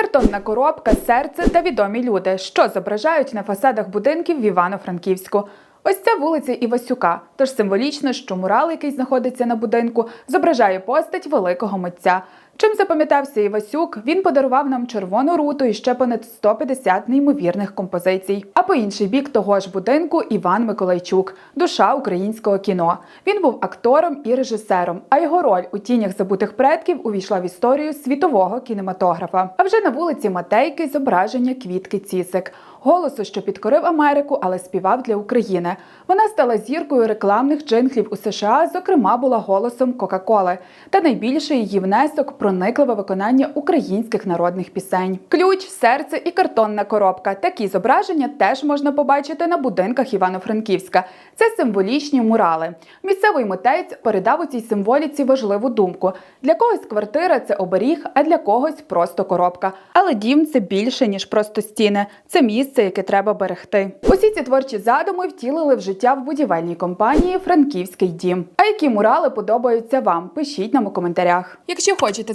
Картонна коробка, серце та відомі люди, що зображають на фасадах будинків в Івано-Франківську. Ось це вулиця Івасюка. Тож символічно, що мурал, який знаходиться на будинку, зображає постать великого митця. Чим запам'ятався Івасюк, він подарував нам червону руту і ще понад 150 неймовірних композицій. А по інший бік того ж будинку Іван Миколайчук, душа українського кіно. Він був актором і режисером, а його роль у тінях забутих предків увійшла в історію світового кінематографа. А вже на вулиці Матейки зображення квітки Цісик. Голосу, що підкорив Америку, але співав для України. Вона стала зіркою рекламних джинглів у США, зокрема, була голосом Кока-Коли. Та найбільший її внесок проникливе виконання українських народних пісень. Ключ, серце і картонна коробка. Такі зображення теж можна побачити на будинках Івано-Франківська. Це символічні мурали. Місцевий митець передав у цій символіці важливу думку: для когось квартира це оберіг, а для когось просто коробка. Але дім це більше ніж просто стіни. Це місце, яке треба берегти. Усі ці творчі задуми втілили в життя в будівельній компанії Франківський дім. А які мурали подобаються вам? Пишіть нам у коментарях. Якщо хочете